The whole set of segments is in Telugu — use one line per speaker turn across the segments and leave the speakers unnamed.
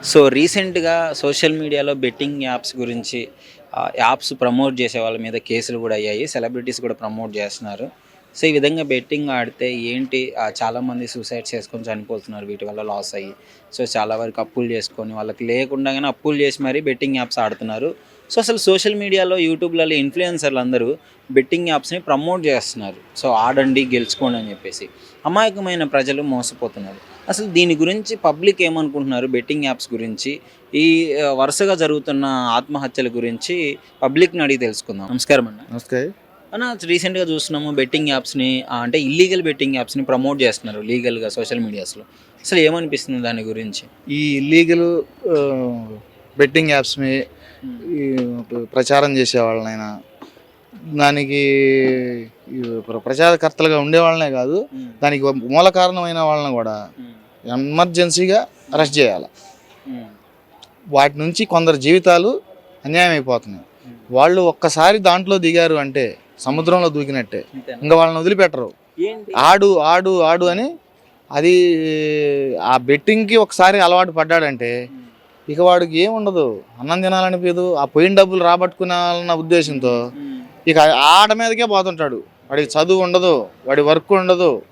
సో రీసెంట్గా సోషల్ మీడియాలో బెట్టింగ్ యాప్స్ గురించి యాప్స్ ప్రమోట్ చేసే వాళ్ళ మీద కేసులు కూడా అయ్యాయి. సెలబ్రిటీస్ కూడా ప్రమోట్ చేస్తున్నారు. సో ఈ విధంగా బెట్టింగ్ ఆడితే ఏంటి చాలామంది సూసైడ్ చేసుకొని చనిపోతున్నారు. వీటి వల్ల లాస్ అయ్యి. సో చాలా వరకు అప్పులు చేసుకొని వాళ్ళకి లేకుండానే అప్పులు చేసి మరీ బెట్టింగ్ యాప్స్ ఆడుతున్నారు. సో అసలు సోషల్ మీడియాలో యూట్యూబ్లలో ఇన్ఫ్లుయెన్సర్లు అందరూ బెట్టింగ్ యాప్స్ని ప్రమోట్ చేస్తున్నారు. సో ఆడండి గెలుచుకోండి అని చెప్పేసి. అమాయకమైన ప్రజలు మోసపోతున్నారు. అసలు దీని గురించి పబ్లిక్ ఏమనుకుంటున్నారు బెట్టింగ్ యాప్స్ గురించి? ఈ వరుసగా జరుగుతున్న ఆత్మహత్యల గురించి పబ్లిక్ని అడిగి తెలుసుకుందాం. నమస్కారం అన్న.
నమస్తే.
అన్న రీసెంట్గా చూస్తున్నాము బెట్టింగ్ యాప్స్ని అంటే ఇల్లీగల్ బెట్టింగ్ యాప్స్ని ప్రమోట్ చేస్తున్నారు లీగల్గా సోషల్ మీడియాస్లో. అసలు ఏమనిపిస్తుంది దాని గురించి?
ఈ ఇల్లీగల్ బెట్టింగ్ యాప్స్ని ప్రచారం చేసే వాళ్ళనైనా దానికి ప్రచారకర్తలుగా ఉండే వాళ్ళనే కాదు దానికి మూల కారణమైన వాళ్ళని కూడా ఎమర్జెన్సీగా అరెస్ట్ చేయాలి. వాటి నుంచి కొందరు జీవితాలు అన్యాయం అయిపోతున్నాయి వాళ్ళు ఒక్కసారి దాంట్లో దిగారు అంటే సముద్రంలో దూకినట్టే. ఇంకా వాళ్ళని వదిలిపెట్టరు. ఆడు ఆడు ఆడు అని అది ఆ బెట్టింగ్కి ఒకసారి అలవాటు పడ్డాడంటే ఇక వాడికి ఏముండదు అన్నం తినాలనిపించదు. ఆ పోయిన డబ్బులు రాబట్టుకునాలన్న ఉద్దేశంతో ఇక ఆడ మీదకే పోతుంటాడు. వాడికి చదువు ఉండదు. వాడి వర్క్ ఉండదు.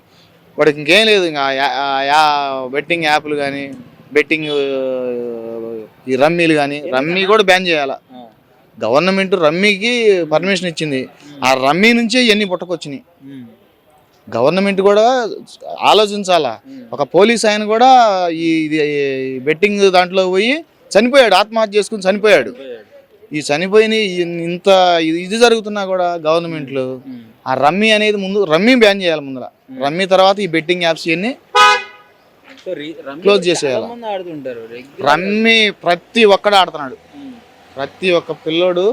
వాడికి ఇంకేం లేదు ఇంకా బెట్టింగ్ యాప్లు కానీ బెట్టింగ్ ఈ రమ్మీలు కానీ రమ్మీ కూడా బ్యాన్ చేయాల? గవర్నమెంట్ రమ్మీకి పర్మిషన్ ఇచ్చింది. ఆ రమ్మీ నుంచే ఇవన్నీ పుట్టకొచ్చినాయి. గవర్నమెంట్ కూడా ఆలోచించాలా? ఒక పోలీస్ ఆయన కూడా ఈ ఇది ఈ బెట్టింగ్ దాంట్లో పోయి చనిపోయాడు ఆత్మహత్య చేసుకుని చనిపోయాడు. ఈ చనిపోయిన ఇంత ఇది- జరుగుతున్నా కూడా గవర్నమెంట్లు ఆ రమ్మీ అనేది ముందు రమ్మీ బ్యాన్ చేయాలి ముందర. రమ్మీ తర్వాత ఈ బెట్టింగ్ యాప్స్ ఇవన్నీ Close చేసేయాల. రమ్మీ ప్రతి ఒక్కడు ఆడుతున్నాడు. ప్రతి ఒక్క పిల్లోడు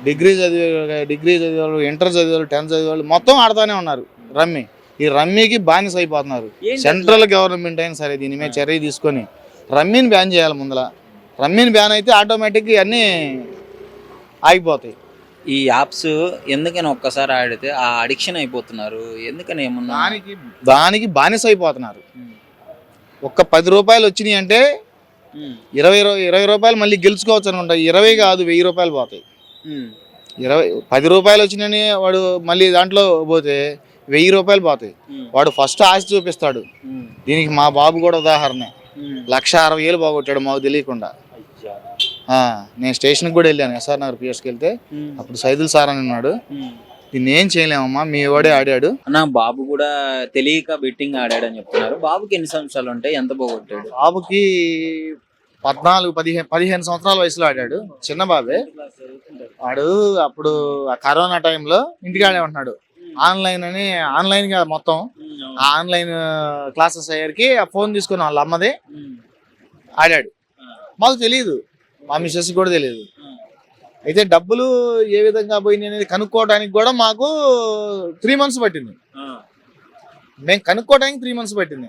డిగ్రీ చదివే డిగ్రీ చదివేవాళ్ళు ఇంటర్ చదివేవాళ్ళు టెన్త్ చదివేవాళ్ళు మొత్తం ఆడుతూనే ఉన్నారు రమ్మీ. ఈ రమ్మీకి బానిస అయిపోతున్నారు. సెంట్రల్ గవర్నమెంట్ అయినా సరే దీని మీద చర్య తీసుకొని రమ్మీని బ్యాన్ చేయాలి ముందల రమ్మీని బ్యాన్ అయితే ఆటోమేటిక్గా అన్నీ ఆగిపోతాయి.
ఈ యాప్స్ ఎందుకని ఒక్కసారి ఆడితే ఆ అడిక్షన్ అయిపోతున్నారు? ఎందుకని ఏమన్నా?
దానికి దానికి బానిస అయిపోతున్నారు. ఒక్క పది రూపాయలు వచ్చినాయి అంటే
ఉమ్.
ఇరవై రూ- ఇరవై రూపాయలు మళ్ళీ గెలుచుకోవచ్చు అనుకుంటా. ఇరవై కాదు వెయ్యి రూపాయలు పోతాయి.
ఉమ్.
ఇరవై పది రూపాయలు వచ్చినాయని వాడు మళ్ళీ దాంట్లో పోతే వెయ్యి రూపాయలు పోతాయి. వాడు ఫస్ట్ ఆశ చూపిస్తాడు. దీనికి మా బాబు కూడా ఉదాహరణ. లక్ష అరవై వేలు బాగొట్టాడు మాకు తెలియకుండా. నేను స్టేషన్కి కూడా వెళ్ళాను ఎస్ఆర్ నగర్ పిఎస్కి వెళ్తే. అప్పుడు సైదుల్ సార్ అని ఉన్నాడు. దీన్ని ఏం చేయలేమమ్మా మీ వాడే ఆడాడు.
అన్న బాబు కూడా తెలియక బెట్టింగ్ ఆడాడని చెప్తున్నారు. బాబుకి ఎన్ని సంవత్సరాలు ఉంటాయి? ఎంత పోగొట్టాడు
బాబుకి పద్నాలుగు పదిహేను పదిహేను సంవత్సరాల వయసులో ఆడాడు. చిన్న బాబే. వాడు అప్పుడు ఆ కరోనా టైంలో ఇంటికాడే ఉంటున్నాడు ఆన్లైన్ అని ఆన్లైన్గా మొత్తం. ఆ ఆన్లైన్ క్లాసెస్ అయ్యేకి ఆ ఫోన్ తీసుకుని వాళ్ళ అమ్మది. ఆడాడు. మాకు తెలియదు మా మిస్సెస్ కూడా తెలియదు అయితే డబ్బులు ఏ విధంగా పోయినాయి అనేది కనుక్కోవడానికి కూడా మాకు త్రీ మంత్స్ పట్టింది. మేము కనుక్కోవడానికి త్రీ మంత్స్ పట్టింది.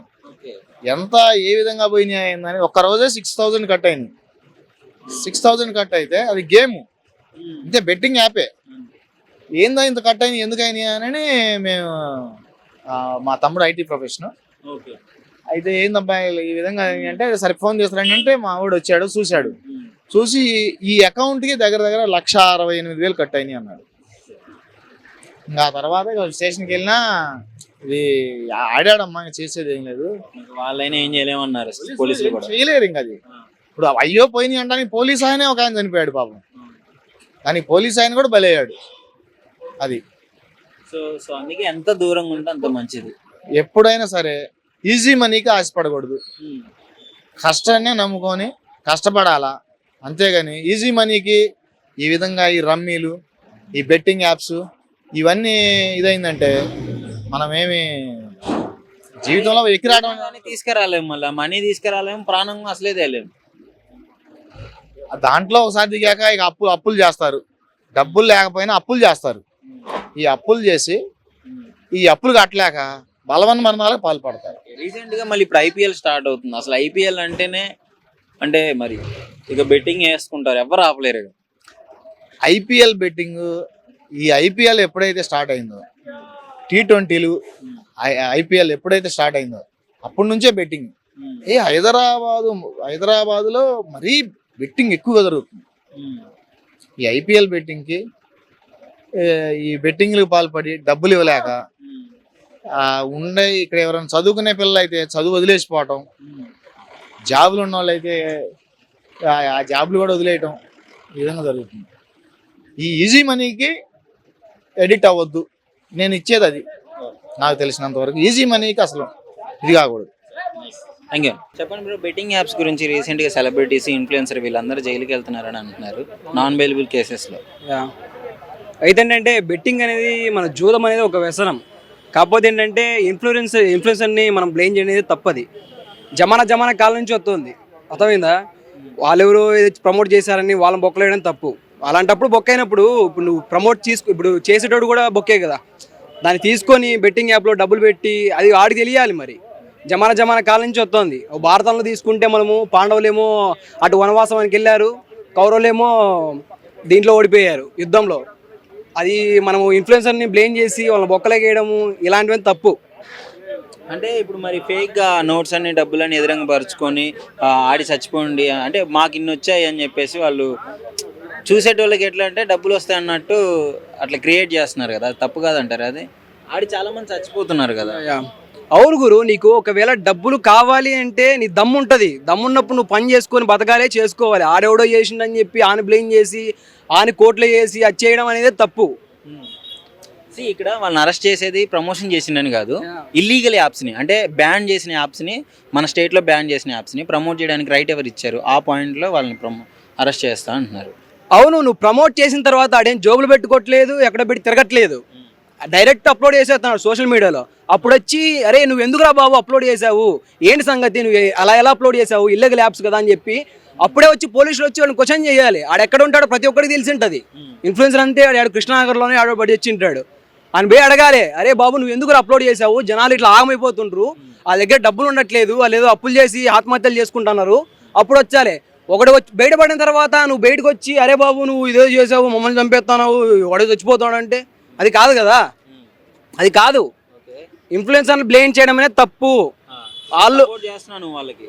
ఎంత ఏ విధంగా పోయినాయి అని ఒక్క రోజే సిక్స్ థౌజండ్ కట్ అయింది సిక్స్ థౌజండ్ కట్ అయితే అది గేమ్. ఇంతే బెట్టింగ్ యాపే. ఏందా ఇంత కట్ అయినాయి ఎందుకు అయినాయి అని మేము మా తమ్ముడు ఐటీ ప్రొఫెషనల్
ఓకే.
అయితే ఏందబ్బా ఈ విధంగా అయింది అంటే సరే ఫోన్ చేస్తాడు అంటే మా వాడు వచ్చాడు చూశాడు. చూసి ఈ అకౌంట్కి దగ్గర దగ్గర లక్ష అరవై ఎనిమిది వేలు కట్ అయినాయి అన్నాడు. ఇంకా తర్వాత స్టేషన్కి వెళ్ళినా ఇది ఆడాడమ్మా ఇంకా చేసేది ఏం లేదు.
వాళ్ళైనా ఏం చేయలేమన్నారు పోలీసులు కూడా.
చేయలేరు ఇంకా అది. ఇప్పుడు అయ్యో పోయినాయి అంటానికి పోలీస్ ఆయనే ఒక ఆయన చనిపోయాడు పాపం. దానికి పోలీస్ ఆయన కూడా బలయ్యాడు అది.
సో సో అందుకే ఎంత దూరంగా ఉంటే అంత మంచిది.
ఎప్పుడైనా సరే ఈజీ మనీకి ఆశపడకూడదు. కష్టాన్నే నమ్ముకొని కష్టపడాలా అంతేగాని ఈజీ మనీకి ఈ విధంగా ఈ రమ్మీలు ఈ బెట్టింగ్ యాప్స్ ఇవన్నీ ఇదైందంటే మనం ఏమి జీవితంలో ఎక్కిరావడం
తీసుకురాలేము మళ్ళీ. మనీ తీసుకురాలేము ప్రాణం అసలే తేలేము.
దాంట్లో ఒకసారి దిగాక ఇక అప్పు అప్పులు చేస్తారు. డబ్బులు లేకపోయినా అప్పులు చేస్తారు. ఈ అప్పులు చేసి ఈ అప్పులు కట్టలేక బలవన్ మరణాలకు పాల్పడతారు.
రీసెంట్గా మళ్ళీ ఇప్పుడు ఐపీఎల్ స్టార్ట్ అవుతుంది. అసలు ఐపీఎల్ అంటేనే అంటే మరి ఇక బెట్టింగ్ వేసుకుంటారు? ఎవరు ఆపలేరు ఇక.
ఐపీఎల్ బెట్టింగ్ ఈ ఐపీఎల్ ఎప్పుడైతే స్టార్ట్ అయిందో టీ ట్వంటీలు ఐపీఎల్ ఎప్పుడైతే స్టార్ట్ అయిందో అప్పటి నుంచే బెట్టింగ్ ఏ హైదరాబాదు హైదరాబాదులో మరీ బెట్టింగ్ ఎక్కువగా జరుగుతుంది. ఈ ఐపీఎల్ బెట్టింగ్కి ఈ బెట్టింగ్లకు పాల్పడి డబ్బులు ఇవ్వలేక ఆ, ఉండే ఇక్కడ ఎవరైనా చదువుకునే పిల్లలు అయితే చదువు వదిలేసిపోవటం జాబులు ఉన్న వాళ్ళు అయితే ఆ- జాబులు కూడా వదిలేయటం ఈ విధంగా జరుగుతుంది. ఈ ఈజీ మనీకి ఎడిట్ అవ్వద్దు. నేను ఇచ్చేది అది. నాకు తెలిసినంత వరకు ఈజీ మనీకి అసలు ఇది కాకూడదు.
థ్యాంక్ యూ చెప్పండి బ్రో బెట్టింగ్ యాప్స్ గురించి రీసెంట్గా సెలబ్రిటీస్ ఇన్ఫ్లుయెన్సర్ వీళ్ళందరూ జైలుకి వెళ్తున్నారని అంటున్నారు. నాన్ బెయిలబుల్ కేసెస్లో
యా. అయితే ఏంటంటే బెట్టింగ్ అనేది మన జూదం అనేది ఒక వ్యసనం. కాకపోతే ఏంటంటే ఇన్ఫ్లుయెన్స్ ఇన్ఫ్లుయెన్సర్ని మనం బ్లేమ్ చేయడం తప్పది. జమానా జమానా కాలం నుంచి వస్తుంది. అర్థమైందా? వాళ్ళెవరో ప్రమోట్ చేశారని వాళ్ళని బొక్కలేయడం తప్పు. అలాంటప్పుడు బొక్క అయినప్పుడు ఇప్పుడు నువ్వు ప్రమోట్ తీసుకు ఇప్పుడు చేసేటోడు కూడా బొక్కే కదా. దాన్ని తీసుకొని బెట్టింగ్ యాప్లో డబ్బులు పెట్టి అది ఆడికి తెలియాలి మరి. జమాన జమాన కాలం నుంచి వస్తుంది. భారతంలో తీసుకుంటే మనము పాండవులేమో అటు వనవాసానికి వెళ్ళారు కౌరవులేమో దీంట్లో ఓడిపోయారు యుద్ధంలో. అది మనము ఇన్ఫ్లుయెన్సర్ని బ్లేమ్ చేసి వాళ్ళని బొక్కలేకేయడము ఇలాంటివన్నీ తప్పు.
అంటే ఇప్పుడు మరి ఫేక్గా నోట్స్ అన్ని డబ్బులని ఎదురంగా పరుచుకొని ఆడి చచ్చిపోండి అంటే మాకు ఇన్ని వచ్చాయి అని చెప్పేసి వాళ్ళు చూసేటోళ్ళకి ఎట్లా అంటే డబ్బులు వస్తాయి అన్నట్టు అట్లా క్రియేట్ చేస్తున్నారు కదా. అది తప్పు కాదంటారు అది? ఆడి చాలా మంది చచ్చిపోతున్నారు కదా.
అవును గురు నీకు ఒకవేళ డబ్బులు కావాలి అంటే నీ దమ్ము ఉంటుంది. దమ్మున్నప్పుడు నువ్వు పని చేసుకొని బతకాలే చేసుకోవాలి. ఆడెవడో చేసిండని చెప్పి ఆని బ్లేమ్ చేసి ఆని కోట్లు చేసి అది చేయడం అనేది తప్పు.
ఇక్కడ వాళ్ళని అరెస్ట్ చేసేది ప్రమోషన్ చేసిండని కాదు. ఇల్లీగల్ యాప్స్ని అంటే బ్యాన్ చేసిన యాప్స్ని మన స్టేట్లో బ్యాన్ చేసిన యాప్స్ని ప్రమోట్ చేయడానికి రైట్ ఎవరు ఇచ్చారు ఆ పాయింట్లో వాళ్ళని ప్రమో అరెస్ట్ చేస్తా అంటున్నారు.
అవును నువ్వు ప్రమోట్ చేసిన తర్వాత ఆడేం జోబులు పెట్టుకోవట్లేదు ఎక్కడ పెట్టి తిరగట్లేదు. డైరెక్ట్ అప్లోడ్ చేసేస్తున్నాడు సోషల్ మీడియాలో అప్పుడు వచ్చి అరే నువ్వు ఎందుకురా బాబు అప్లోడ్ చేసావు? ఏంటి సంగతి? నువ్వు అలా ఎలా అప్లోడ్ చేసావు? ఇల్లీగల్ యాప్స్ కదా అని చెప్పి అప్పుడే వచ్చి పోలీసులు వచ్చి వాడిని క్వశ్చన్ చేయాలి. ఆడ ఎక్కడ ఉంటాడో ప్రతి ఒక్కరికి తెలిసి ఉంటుంది. ఇన్ఫ్లుయెన్సర్ అంతే ఆడు కృష్ణానగర్లోనే ఆడ పడి వచ్చి ఉంటాడు. అని పోయి అడగాలి. అరే బాబు నువ్వు ఎందుకు అప్లోడ్ చేసావు జనాలు ఇట్లా ఆగమైపోతుండ్రు. ఆ దగ్గర డబ్బులు ఉండట్లేదు. వాళ్ళు ఏదో అప్పులు చేసి ఆత్మహత్యలు చేసుకుంటున్నారు. అప్పుడు వచ్చాలి. ఒకటి వచ్చి బయటపడిన తర్వాత నువ్వు బయటకు వచ్చి అరే బాబు నువ్వు ఇదే చేసావు మమ్మల్ని చంపేస్తున్నావు వాడు చచ్చిపోతాడు అంటే అది కాదు కదా. అది కాదు. ఇన్ఫ్లుయెన్సర్ని బ్లేమ్ చేయడం అనేది తప్పు. వాళ్ళు
చేస్తున్నాను వాళ్ళకి.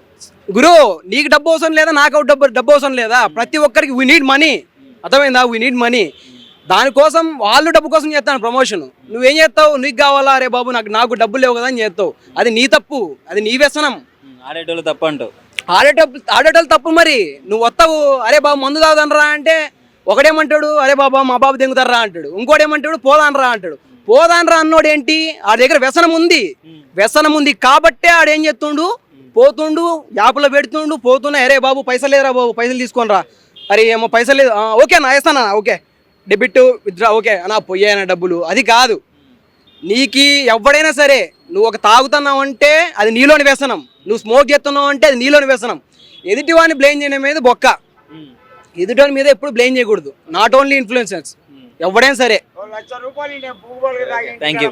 గురు నీకు డబ్బు అవసరం లేదా? నాకు డబ్బు డబ్బు అవసరం లేదా? ప్రతి ఒక్కరికి వీ నీడ్ మనీ అర్థమైందా? వీ నీడ్ మనీ దానికోసం వాళ్ళు డబ్బు కోసం చేస్తాను ప్రమోషన్ నువ్వేం చేస్తావు? నీకు కావాలా? అరే బాబు నాకు నాకు డబ్బులు లేవు కదా అని చేస్తావు. అది నీ తప్పు. అది నీ వ్యసనం.
ఆడేటోళ్ళు తప్ప అంటావు
ఆడేటప్పుడు ఆడేటోళ్ళు తప్పు మరి. నువ్వు వస్తావు అరే బాబు మందు తాగుదనరా అంటే ఒకడేమంటాడు? అరే బాబా మా బాబు దెంగుతారా అంటాడు. ఇంకోటేమంటాడు పోదానరా అంటాడు. పోదానరా అన్నోడు ఏంటి ఆ దగ్గర వ్యసనం ఉంది. వ్యసనం ఉంది కాబట్టే ఆడేం చేస్తుండు? పోతుండు యాప్లో పెడుతుండు పోతున్నా అరే బాబు పైసలు లేదురా బాబు పైసలు తీసుకోనరా. అరే ఏమో పైసలు లేదు. ఓకే అన్న వేస్తానా ఓకే. Debit withdraw okay. అన్నా పోయాయన డబ్బులు. అది కాదు. నీకు ఎవడైనా సరే నువ్వు ఒక తాగుతున్నావు అంటే అది నీలోని వ్యసనం. నువ్వు స్మోక్ చేస్తున్నావు అంటే అది నీలోని వ్యసనం. ఎదుటి వాడిని బ్లేమ్ చేయడం మీద బొక్క. ఎదుటి వాడి మీద ఎప్పుడు బ్లేమ్ చేయకూడదు. నాట్ ఓన్లీ ఇన్ఫ్లుయెన్సర్స్ ఎవడైనా సరే.
Thank you